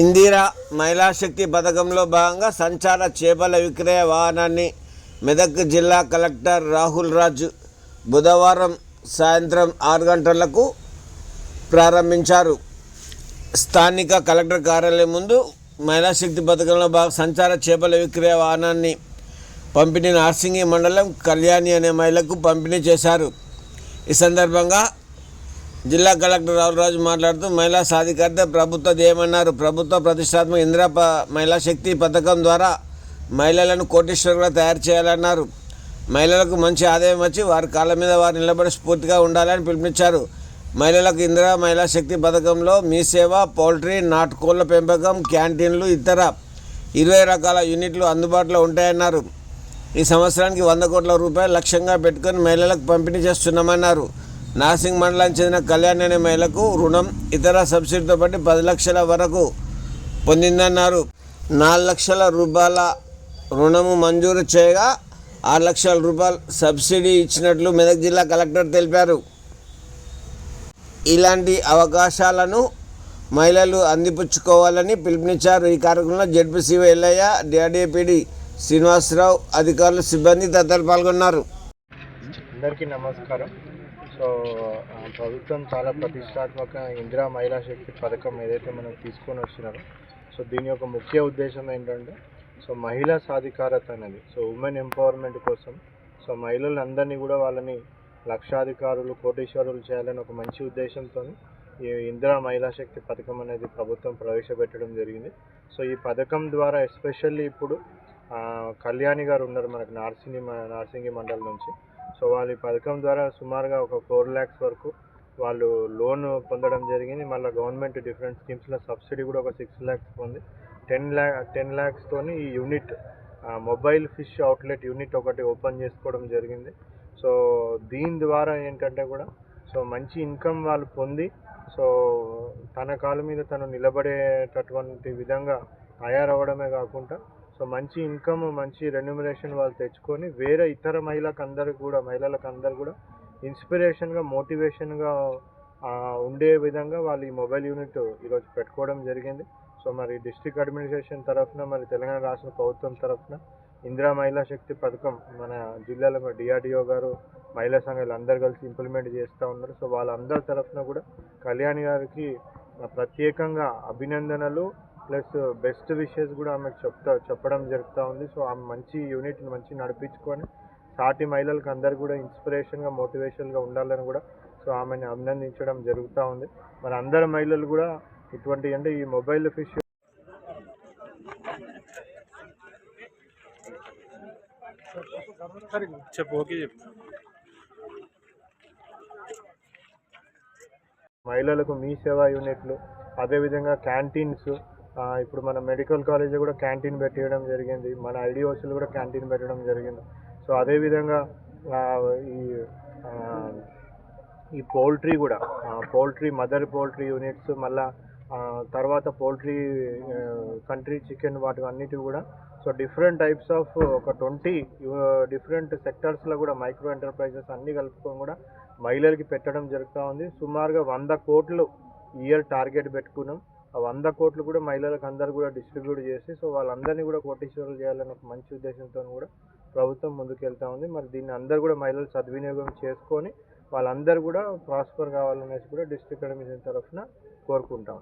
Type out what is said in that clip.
ఇందిరా మహిళా శక్తి పథకంలో భాగంగా సంచార చేపల విక్రయ వాహనాన్ని మెదక్ జిల్లా కలెక్టర్ రాహుల్ రాజు బుధవారం సాయంత్రం ఆరు గంటలకు ప్రారంభించారు. స్థానిక కలెక్టర్ కార్యాలయం ముందు మహిళా శక్తి పథకంలో భాగ సంచార చేపల విక్రయ వాహనాన్ని పంపిణీ నార్సింగి మండలం కళ్యాణి అనే మహిళకు పంపిణీ చేశారు. ఈ సందర్భంగా జిల్లా కలెక్టర్ రావురాజు మాట్లాడుతూ మహిళా సాధికారిత ప్రభుత్వ ధ్యేయమన్నారు. ప్రభుత్వ ప్రతిష్టాత్మక ఇందిరా ప మహిళా శక్తి పథకం ద్వారా మహిళలను కోటీశ్వరులుగా తయారు చేయాలన్నారు. మహిళలకు మంచి ఆదాయం వచ్చి వారి కాళ్ళ మీద వారు నిలబడి స్ఫూర్తిగా ఉండాలని పిలుపునిచ్చారు. మహిళలకు ఇందిరా మహిళా శక్తి పథకంలో మీ సేవ పౌల్ట్రీ నాటుకోళ్ళ పెంపకం క్యాంటీన్లు ఇతర ఇరవై రకాల యూనిట్లు అందుబాటులో ఉంటాయన్నారు. ఈ సంవత్సరానికి వంద కోట్ల రూపాయలు లక్ష్యంగా పెట్టుకొని మహిళలకు పంపిణీ చేస్తున్నామన్నారు. నాసింగ్ మండలానికి చెందిన కళ్యాణ్ అనే మహిళకు రుణం ఇతర సబ్సిడీతో పాటు పది లక్షల వరకు పొందిందన్నారు. నాలుగు లక్షల రూపాయల రుణము మంజూరు చేయగా ఆరు లక్షల రూపాయలు సబ్సిడీ ఇచ్చినట్లు మెదక్ జిల్లా కలెక్టర్ తెలిపారు. ఇలాంటి అవకాశాలను మహిళలు అందిపుచ్చుకోవాలని పిలుపునిచ్చారు. ఈ కార్యక్రమంలో జడ్పీసీ ఎల్లయ్య డిఆర్డీపీడి శ్రీనివాసరావు అధికారులు సిబ్బంది తదితరులు పాల్గొన్నారు. అందరికీ నమస్కారం. సో ప్రభుత్వం చాలా ప్రతిష్టాత్మక ఇందిరా మహిళా శక్తి పథకం ఏదైతే మనం తీసుకొని వస్తున్నారో సో దీని యొక్క ముఖ్య ఉద్దేశం ఏంటంటే సో మహిళా సాధికారత అనేది సో ఉమెన్ ఎంపవర్మెంట్ కోసం సో మహిళలందరినీ కూడా వాళ్ళని లక్షాధికారులు కోటీశ్వరులు చేయాలని ఒక మంచి ఉద్దేశంతో ఈ ఇందిరా మహిళా శక్తి పథకం అనేది ప్రభుత్వం ప్రవేశపెట్టడం జరిగింది. సో ఈ పథకం ద్వారా ఎస్పెషల్లీ ఇప్పుడు కళ్యాణి గారు ఉన్నారు మనకు నార్సింగి నార్సింగి మండలం నుంచి. సో వాళ్ళు ఈ పథకం ద్వారా సుమారుగా ఒక ఫోర్ ల్యాక్స్ వరకు వాళ్ళు లోన్ పొందడం జరిగింది. మళ్ళీ గవర్నమెంట్ డిఫరెంట్ స్కీమ్స్లో సబ్సిడీ కూడా ఒక సిక్స్ ల్యాక్స్ పొంది టెన్ ల్యాక్ టెన్ ల్యాక్స్తోని ఈ unit mobile fish outlet unit ఒకటి ఓపెన్ చేసుకోవడం జరిగింది. సో దీని ద్వారా ఏంటంటే కూడా సో మంచి ఇన్కమ్ వాళ్ళు పొంది సో తన కాలు మీద తను నిలబడేటటువంటి విధంగా తయారవ్వడమే కాకుండా సో మంచి ఇన్కమ్ మంచి రెన్యుమరేషన్ వాళ్ళు తెచ్చుకొని వేరే ఇతర మహిళలకు అందరికి కూడా మహిళలకు అందరు కూడా ఇన్స్పిరేషన్గా మోటివేషన్గా ఉండే విధంగా వాళ్ళు ఈ మొబైల్ యూనిట్ ఈరోజు పెట్టుకోవడం జరిగింది. సో మరి డిస్ట్రిక్ట్ అడ్మినిస్ట్రేషన్ తరఫున మరి తెలంగాణ రాష్ట్ర ప్రభుత్వం తరఫున ఇందిరా మహిళా శక్తి పథకం మన జిల్లాలో డిఆర్డిఓ గారు మహిళా సంఘాలు అందరు కలిసి ఇంప్లిమెంట్ చేస్తూ ఉన్నారు. సో వాళ్ళందరి తరఫున కూడా కళ్యాణ్ గారికి ప్రత్యేకంగా అభినందనలు. ప్లస్ బెస్ట్ విషెస్ కూడా ఆమెకు చెప్తా చెప్పడం జరుగుతూ ఉంది. సో ఆమె మంచి యూనిట్ని మంచి నడిపించుకొని సాటి మహిళలకు అందరు కూడా ఇన్స్పిరేషన్గా మోటివేషన్గా ఉండాలని కూడా సో ఆమెను అభినందించడం జరుగుతూ ఉంది. మరి అందరు మహిళలు కూడా ఇటువంటి అంటే ఈ మొబైల్ ఫిష్ చెప్పు ఓకే చెప్పు. మహిళలకు మీ సేవా యూనిట్లు అదేవిధంగా క్యాంటీన్స్ ఇప్పుడు మన మెడికల్ కాలేజ్ కూడా క్యాంటీన్ పెట్టేయడం జరిగింది. మన ఐడిఓసీలు కూడా క్యాంటీన్ పెట్టడం జరిగింది. సో అదేవిధంగా ఈ ఈ పౌల్ట్రీ కూడా పౌల్ట్రీ మదర్ పౌల్ట్రీ యూనిట్స్ మళ్ళా తర్వాత పౌల్ట్రీ కంట్రీ చికెన్ వాటి అన్నిటి కూడా. సో డిఫరెంట్ టైప్స్ ఆఫ్ ఒక ట్వంటీ డిఫరెంట్ సెక్టర్స్లో కూడా మైక్రో ఎంటర్ప్రైజెస్ అన్నీ కలుపుకొని కూడా మహిళలకి పెట్టడం జరుగుతూ ఉంది. సుమారుగా వంద కోట్లు ఇయర్ టార్గెట్ పెట్టుకున్నాం. వంద కోట్లు కూడా మహిళలకు అందరు కూడా డిస్ట్రిబ్యూట్ చేసి సో వాళ్ళందరినీ కూడా కోటీశ్వరులు చేయాలని ఒక మంచి ఉద్దేశంతో కూడా ప్రభుత్వం ముందుకెళ్తా ఉంది. మరి దీన్ని అందరు కూడా మహిళలు సద్వినియోగం చేసుకొని వాళ్ళందరూ కూడా ప్రాస్పర్ కావాలనేసి కూడా డిస్ట్రిక్ట్ అడ్మిషన్ తరఫున కోరుకుంటాం